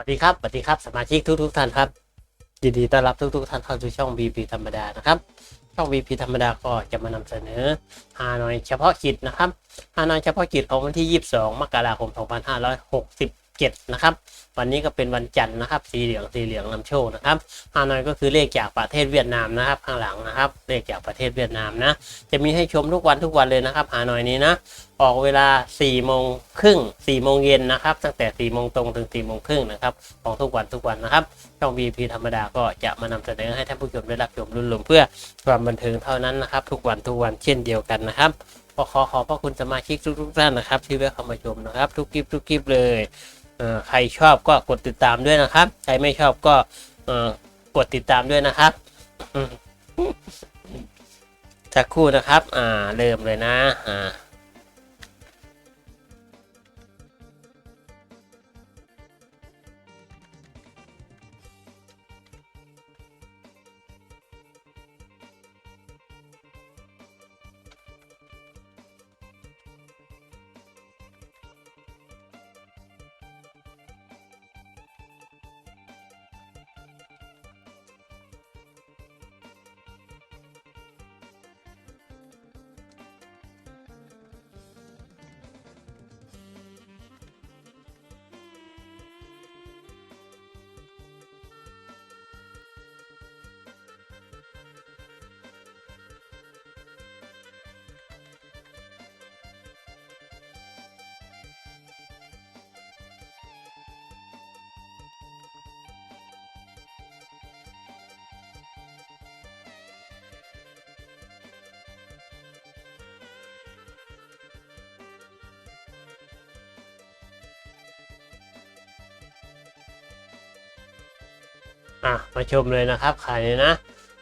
วัสดีครับสวัสดีครับสมาชิกทุกทุกๆท่านครับยินดีต้อนรับทุกทุกๆท่านเข้าสู่ช่อง VP ธรรมดานะครับ ช่อง VP ธรรมดาก็จะมานำเสนอฮานอยเฉพาะกิจนะครับฮานอยเฉพาะกิจของวันที่ 22 มกราคม 7นะครับวันนี้ก็เป็นวันจันทร์นะครับ สีเหลืองสีเหลืองนำโชคนะครับฮานอยก็คือเลขจากประเทศเวียดนามนะครับข้างหลังนะครับเลขจากประเทศเวียดนามนะ จะมีให้ชมทุกวันทุกวันเลยนะครับฮานอยนี้นะออกเวลา4โมงครึ่ง4โมงเย็นนะครับ ตั้งแต่4โมงตรงถึง4โมงครึ่งนะครับของทุกวันทุกวันนะครับ ช่อง VP ธรรมดาก็จะมานำเสนอให้ท่านผู้ชมได้รับชมรุ่นรวมเพื่อความบันเทิงเท่านั้นนะครับ ทุกวันทุกวันเช่นเดียวกันนะครับขอขอบพระคุณสมาชิกทุกๆท่านนะครับ ที่แวะเข้ามาชมนะครับ ทุกคลิปทุกคลิปเลย ใครชอบก็กดติดตามด้วยนะครับ ใครไม่ชอบก็กดติดตามด้วยนะครับสักครู่นะครับ อ่าเริ่มเลยนะ อ่า อะมาชมเลยนะครับขายเลยนะ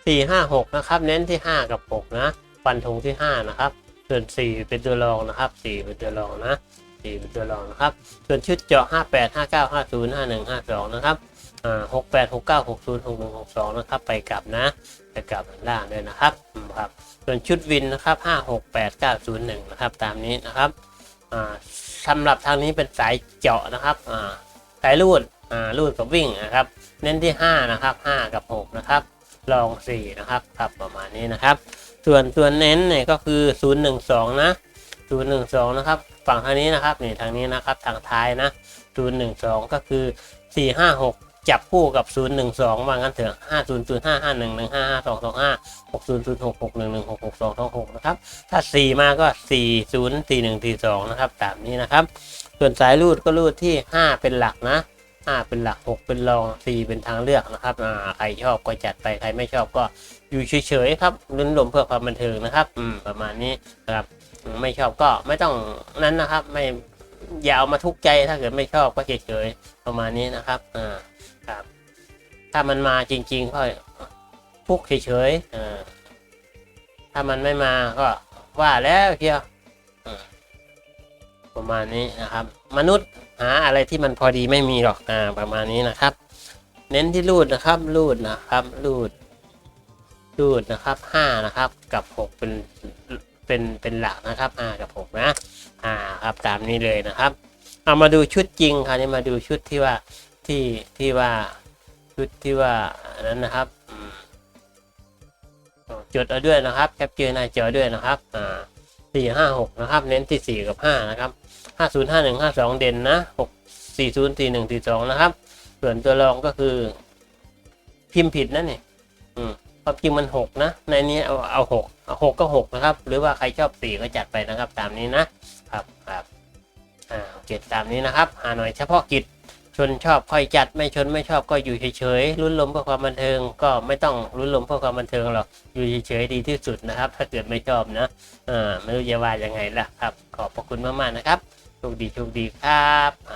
สี่ห้าหกนะครับ เน้นที่ห้ากับหกนะฟันธงที่ห้านะครับ ส่วนสี่เป็นตัวรองนะครับสี่เป็นตัวรองนะสี่เป็นตัวรองนะครับ ส่วนชุดเจาะห้าแปดห้าเก้าห้าศูนย์ห้าหนึ่งห้าสองนะครับอ่าหกแปดหกเก้าหกศูนย์หกหนึ่งหกสองนะครับ ไปกลับนะไปกลับล่างเลยนะครับครับ ส่วนชุดวินนะครับห้าหกแปดเก้าศูนย์หนึ่งนะครับ ตามนี้นะครับอ่าสำหรับทางนี้เป็นสายเจาะนะครับอ่าสายรูด อ่ารูดกับวิ่งนะครับ เน้นที่ 5 นะครับ 5 กับ 6 นะครับ ลอง 4 นะครับครับประมาณนี้นะครับ ส่วนตัวเน้นเนี่ยก็คือ 012 นะ012 นะครับ ฝั่งทางนี้นะครับนี่ทางนี้นะครับทางท้ายนะ012 ก็คือ 456จับคู่กับ 012 ว่างั้นเถอะ5005 5115 5225 6006 6116 6226 นะครับ ถ้า 4 มาก็ 404142 นะครับ ตามนี้นะครับ ส่วนสายรูดก็รูดที่ 5 เป็นหลักนะ ห้าเป็นหลักหกเป็นรองสี่เป็นทางเลือกนะครับอ่าใครชอบก็จัดไปใครไม่ชอบก็อยู่เฉยๆครับลุ้นลมเพื่อความบันเทิงนะครับอืมประมาณนี้นะครับไม่ชอบก็ไม่ต้องนั้นนะครับ ไม่อย่าเอามาทุกข์ใจถ้าเกิดไม่ชอบก็เฉยๆประมาณนี้นะครับอ่าครับ ถ้ามันมาจริงๆก็พุกเฉยๆอ่าถ้ามันไม่มาก็ว่าแล้วเชียวอืม ประมาณนี้นะครับ มนุษย์หาอะไรที่มันพอดีไม่มีหรอกอ่าประมาณนี้นะครับ เน้นที่รูดนะครับรูดนะครับรูดรูดนะครับห้านะครับกับหกเป็นเป็นเป็นหลักนะครับห้ากับหกนะอ่าครับตามนี้เลยนะครับ เอามาดูชุดจริงคราวนี้มาดูชุดที่ว่าที่ที่ว่าชุดที่ว่านั้นนะครับจดเอาด้วยนะครับแคปเจอร์หน้าจอด้วยนะครับอ่า สี่ห้าหกนะครับ เน้นที่สี่กับห้านะครับห้าศูนย์ห้าหนึ่งห้าสองเด่นนะหกสี่ศูนย์สี่หนึ่งสี่สองนะครับ ส่วนตัวรองก็คือ พิมพ์ผิดนะเนี่อืมความจริงมันหกนะ ในนี้เอาเอาหกเอาหกก็หกนะครับ หรือว่าใครชอบสี่ก็จัดไปนะครับ ตามนี้นะครับครับอ่าโอเคตามนี้นะครับหาหน่อยเฉพาะกิจ ชนชอบค่อยจัดไม่ชนไม่ชอบก็อยู่เฉยๆลุ้นลมเพื่อความบันเทิงก็ไม่ต้องลุ้นลมเพื่อความบันเทิงหรอกอยู่เฉยๆดีที่สุดนะครับ ถ้าเกิดไม่ชอบนะเออไม่รู้จะว่ายังไงล่ะครับ ขอบพระคุณมากๆนะครับโชคดีโชคดีครับอ่า